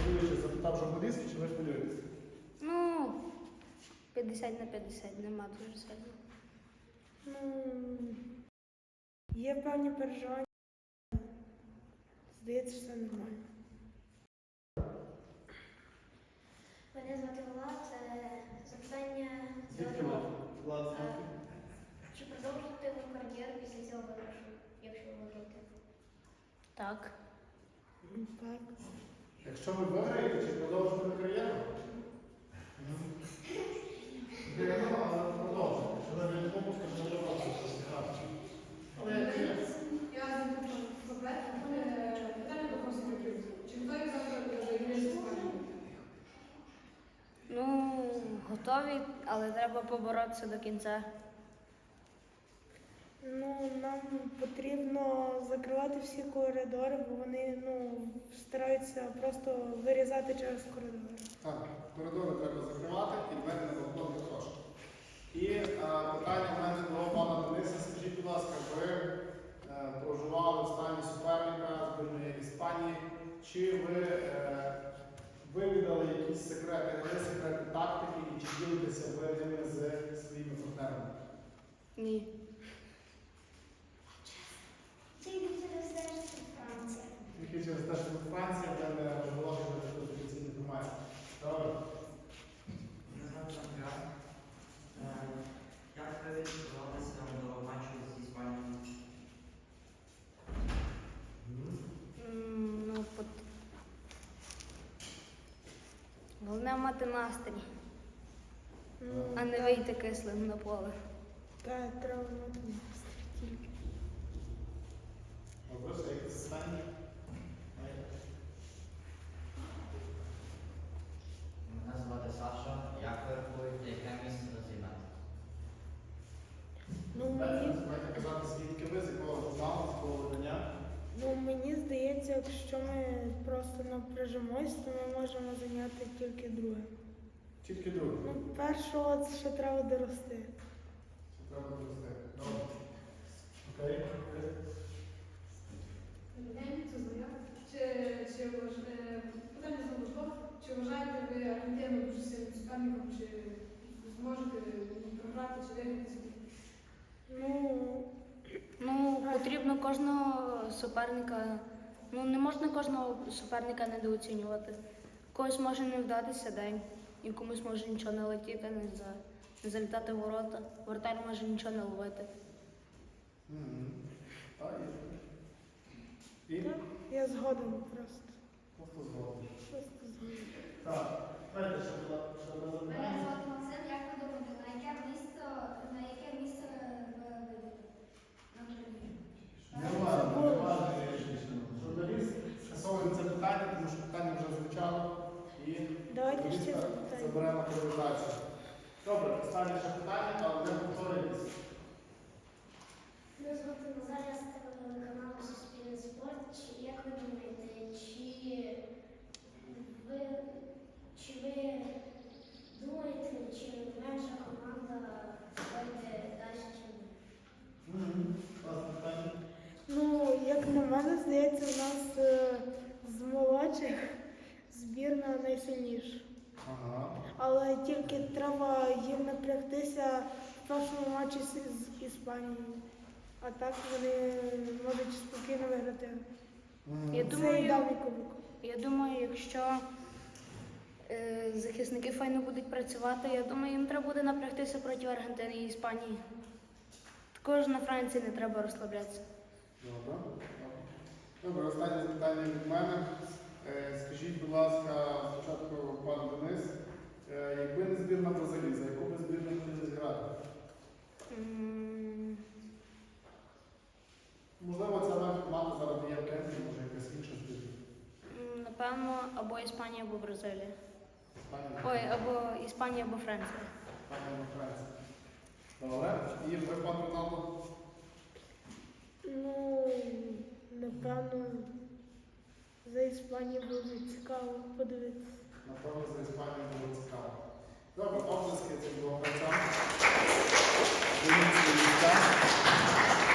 Так. Хвилюючись, запитав журналіст, чи ви хвилюєтесь? Ну, 50 на 50, нема дуже сильно. Ну, є певні переживання. Здається, що все нормально. Мене звати Влад. Е, Запитання Звідки ви? Влад, Е, звідки? Чи продовжити ви кар'єру після цього виграшу, якщо ви виграєте? Так. Ну, Так. Якщо ви виграєте, чи продовжите кар'єру? Виграємо, але продовжуємо. Якщо ви не допустите, то не. Але як є. Я е, питання до конструкторів. Чи готові завтра до Іспанією? Ну, готові, але треба поборотися до кінця. Ну, нам потрібно закривати всі коридори, бо вони ну, стараються просто вирізати через коридори. Так, коридори треба закривати і двері на балкон також. І е, питання в мене до пана Дениса. Скажіть, будь ласка, ви е, проживали в стані суперника збірної Іспанії. Чи ви е, вивідали якісь секрети, не секрети тактики і чи ділитеся ви ними з своїми партнерами? Ні. Тільки через те, що це Франція. Тільки через те, що ви Франція, де не оголошуєте таку офіційну інформацію. Добре. Мене звати Андріан. Е, Як ви готувалися до матчу з Іспанією? М, Ну, пот... Головне мати настрій, Ну, а не вийти кислим на поле. Так, треба мати настрій тільки. Добре, ще якісь питання? Мене звати Саша. Як ви рахуєте, яке місце ви займете? Ну, мені, Знаєте казати, звідки ви, з якого журналу, з якого видання? ну, мені здається, якщо ми просто напряжемось, то ми можемо зайняти тільки друге. Тільки друге. Ну, першого це ще треба дорости. Це треба. Добре. Окей. Чи, е, питання знову чи вважаєте ви Аргентину дуже сильним суперником, чи зможете програти, чи виграти? Ну, Ну, потрібно кожного суперника. Ну, не можна кожного суперника недооцінювати. Когось може не вдатися день, і комусь може нічого не летіти, не, за, не залітати в ворота. Вратар може нічого не ловити. І. Я згоден просто. Просто згодом. Просто згоден. Так. Знаєте, що була що була Мене запитання? звати Максим. Як ви думаєте, на яке місце, на яке місце ви вийдете на турнірі? Не важно, не важно рішення. Журналіст скасовує це питання, тому що питання вже звучало. І Давайте ще запитання. заберемо приватацію. Добре, останнє ще питання, але не повторюйтесь. Мене звати Назарія з телеканалу Суспільний спорт. Чи як ви думаєте, чи ви чи ви думаєте, чи менша команда вийде далі, чи ні? Мгм. Класне питання. Ну, як на мене, здається, у нас е, з молодших збірна найсильніша. Ага. Але тільки треба їм напрягтися в першому матчі з, Іспанією. А так вони можуть спокійно виграти. Я Це думаю- давній кубок. Я думаю, якщо е, захисники файно будуть працювати, я думаю, їм треба буде напрягтися проти Аргентини і Іспанії. Також на Франції не треба розслаблятися. Добре. Добре, останнє запитання від мене. Е, Скажіть, будь ласка, спочатку пан Денис, е, якби не збірна Бразилії, за яку би збірну хотіли зіграти? М, Можливо, ця наша команда зараз є в тренді, може якась інша збірна. Напевно, або Іспанія, або Бразилія. Іспанія, Ой, або Іспанія, або Франція. Іспанія або Франція. Добре. І ви, пан Роналдо? Ну, напевно, за Іспанію буде цікаво подивитися. Напевно, за Іспанію було цікаво. Добре, обласки цим двом гравцям.